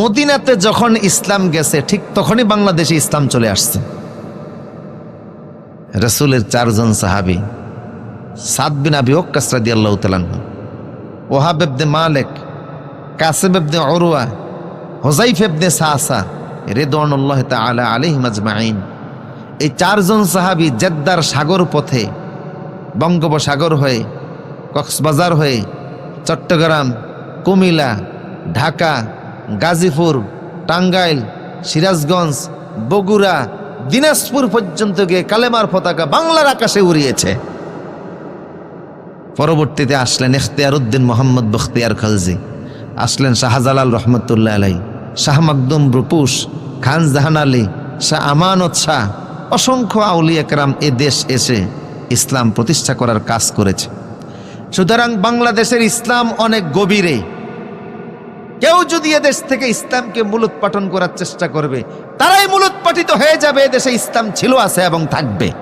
মদিনাতে যখন ইসলাম গেছে, ঠিক তখনই বাংলাদেশে ইসলাম চলে আসছে। রসুলের চারজন সাহাবি, সাদ বিন আবি ওক্কাস রাদিয়াল্লাহু তাআলা ওহাব ইবনে মালিক, কাসিম ইবনে উরওয়া হুজাইফ ইবনে সাসা রিদওয়ানুল্লাহ তাআলা আলাইহিম আজমাইন এই চারজন সাহাবি জেদ্দার সাগর পথে, বঙ্গোপসাগর হয়ে, কক্সবাজার হয়ে, চট্টগ্রাম কুমিলা ঢাকা গাজীপুর, টাঙ্গাইল, সিরাজগঞ্জ, বগুড়া, দিনাজপুর পর্যন্ত গিয়ে কালেমার পতাকা বাংলার আকাশে উড়িয়েছে। পরবর্তীতে আসলেন এখতিয়ার উদ্দিন মোহাম্মদ বখতিয়ার খালজি। আসলেন শাহজালাল রহমতুল্লাহ আলাই, শাহ মকদুম রুপুস খান জাহান আলী, শাহ আমানত শাহ। অসংখ্য আউলি একরাম এ দেশ এসে ইসলাম প্রতিষ্ঠা করার কাজ করেছে। সুতরাং বাংলাদেশের ইসলাম অনেক গভীরে। কেউ যদি এদেশ থেকে ইসলামকে মূলোৎপাটন করার চেষ্টা করবে, তারাই মূলোৎপাটিত হয়ে যাবে, এদেশে ইসলাম ছিল, আছে এবং থাকবে।